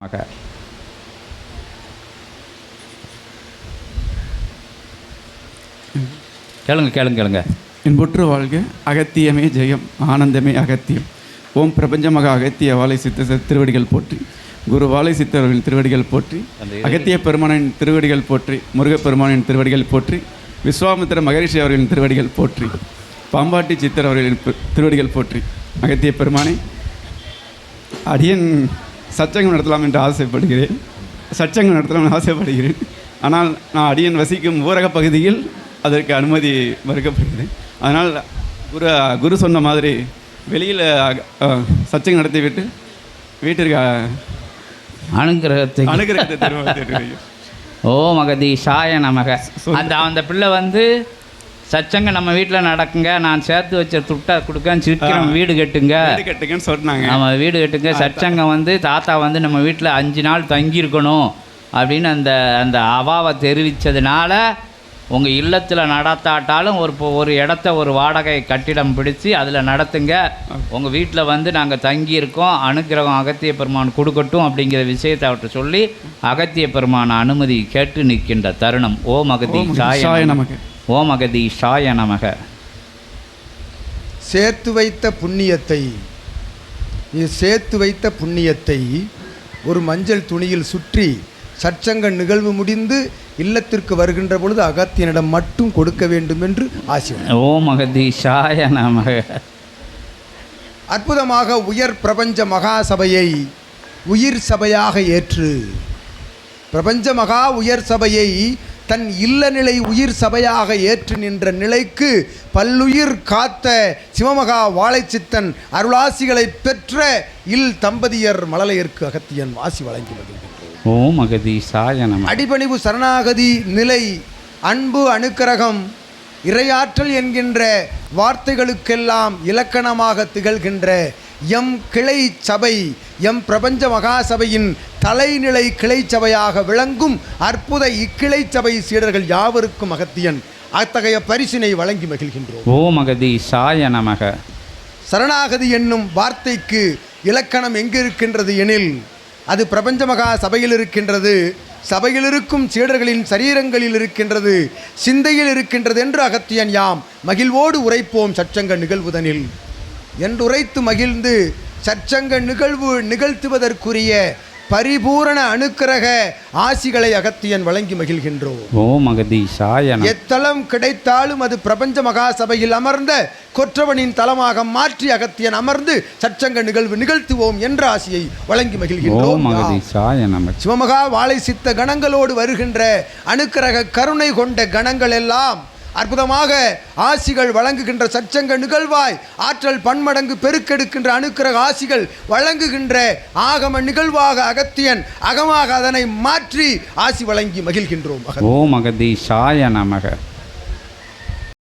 மக கேளுங்க கேளுங்க கேளுங்க. என்புற்று வாழ்க அகத்தியமே ஜெயம் ஆனந்தமே அகத்தியம். ஓம் பிரபஞ்சமக அகத்திய வாழை சித்த திருவடிகள் போற்றி குரு வாழை சித்தர்களின் திருவடிகள் போற்றி அகத்திய பெருமானின் திருவடிகள் போற்றி முருகப்பெருமானின் திருவடிகள் போற்றி விஸ்வாமித்திர மகரிஷி அவர்களின் திருவடிகள் போற்றி பாம்பாட்டி சித்தர் அவர்களின் திருவடிகள் போற்றி அகத்திய பெருமானை அடியன் சச்சங்கம் நடத்தலாம் என்று ஆசைப்படுகிறேன். சச்சங்கம் நடத்தலாம் என்று ஆசைப்படுகிறேன். ஆனால் நான் அடியன் வசிக்கும் ஊரக பகுதியில் அதற்கு அனுமதி மறுக்கப்படுகிறேன் அதனால் குரு குரு சொன்ன மாதிரி வெளியில் சச்சங்கம் நடத்திவிட்டு வீட்டிற்கு அனுகிரகத்தை அனுகிரகத்தை ஓ மகதி சாய நமக. அந்த அந்த பிள்ளை வந்து சச்சங்க நம்ம வீட்டில் நடக்குங்க. நான் சேர்த்து வச்ச துட்டை கொடுக்கேன் சீக்கிரம் வீடு கட்டுங்க. கட்டுங்கன்னு சொன்னாங்க. நம்ம வீடு கட்டுங்க. சச்சங்கம் வந்து தாத்தா வந்து நம்ம வீட்டில் அஞ்சு நாள் தங்கியிருக்கணும் அப்படின்னு அந்த அந்த அவாவை தெரிவித்ததுனால உங்கள் இல்லத்தில் நடத்தாட்டாலும் ஒரு ஒரு இடத்த ஒரு வாடகை கட்டிடம் பிடிச்சு அதில் நடத்துங்க. உங்கள் வீட்டில் வந்து நாங்கள் தங்கியிருக்கோம். அனுக்கிரகம் அகத்திய பெருமான் கொடுக்கட்டும் அப்படிங்கிற விஷயத்தை அவர்கிட்ட சொல்லி அகத்திய பெருமான் அனுமதி கேட்டு நிற்கின்ற தருணம். ஓம் சாய சாய நமக. நமக. ஓ மகதி சாய நமக சேர்த்து வைத்த புண்ணியத்தை இது சேர்த்து வைத்த புண்ணியத்தை ஒரு மஞ்சள் துணியில் சுற்றி சற்சங்க நிகழ்வு முடிந்து இல்லத்திற்கு வருகின்ற பொழுது அகத்தியனிடம் மட்டும் கொடுக்க வேண்டும் என்று ஆசை ஓ மகதி சாய நமக அற்புதமாக உயர் பிரபஞ்ச மகாசபையை உயிர் சபையாக ஏற்று பிரபஞ்ச மகா உயர் சபையை தன் இல்ல நிலை உயிர் சபையாக ஏற்று நின்ற நிலைக்கு பல்லுயிர் காத்த சிவமகா வாழைச்சித்தன் அருளாசிகளை பெற்ற இல் தம்பதியர் மழலையர்க்கு அகத்தியன் வாசி வழங்கி வருகின்றோம் ஓ மகதி சாய நமக அடிபணிவு சரணாகதி நிலை அன்பு அனுக்கிரகம் இறையாற்றல் என்கின்ற வார்த்தைகளுக்கெல்லாம் இலக்கணமாக திகழ்கின்ற எம் கிளை சபை எம் பிரபஞ்ச மகாசபையின் தலைநிலை கிளை சபையாக விளங்கும் அற்புத இக்கிளை சபை சீடர்கள் யாவருக்கும் அகத்தியன் அத்தகைய பரிசினை வழங்கி மகிழ்கின்றோம். ஓ மகதி சாய நமக. சரணாகதி என்னும் வார்த்தைக்கு இலக்கணம் எங்கு இருக்கின்றது எனில் அது பிரபஞ்ச மகா சபையில் இருக்கின்றது சபையில் இருக்கும் சீடர்களின் சரீரங்களில் இருக்கின்றது சிந்தையில் இருக்கின்றது என்று அகத்தியன் யாம் மகிழ்வோடு உரைப்போம் சச்சங்க நிகழ்வுதனில். என்றுரைத்து மகிழ்ந்து சச்சங்க நிகழ்வு நிகழ்த்துவதற்குரிய பரிபூரண அனுக்கிரக ஆசிகளை அகத்தியன் வழங்கி மகிழ்கின்றோம். எத்தலம் கிடைத்தாலும் அது பிரபஞ்ச மகாசபையில் அமர்ந்த கொற்றவனின் தலமாக மாற்றி அகத்தியன் அமர்ந்து சச்சங்க நிகழ்வு நிகழ்த்துவோம் என்ற ஆசையை வழங்கி மகிழ்கின்றோம். சிவமகா வாழை சித்த கணங்களோடு வருகின்ற அனுக்கிரக கருணை கொண்ட கணங்கள் எல்லாம் அற்புதமாக ஆசிகள் வழங்குகின்ற சச்சங்க நிகழ்வாய் ஆற்றல் பன்மடங்கு பெருக்கெடுக்கின்ற அணுக்கிரக ஆசிகள் வழங்குகின்ற ஆகம நிகழ்வாக அகத்தியன் அகமாக அதனை மாற்றி ஆசி வழங்கி மகிழ்கின்றோம். ஓம் ஓ மகதி சாய நமக.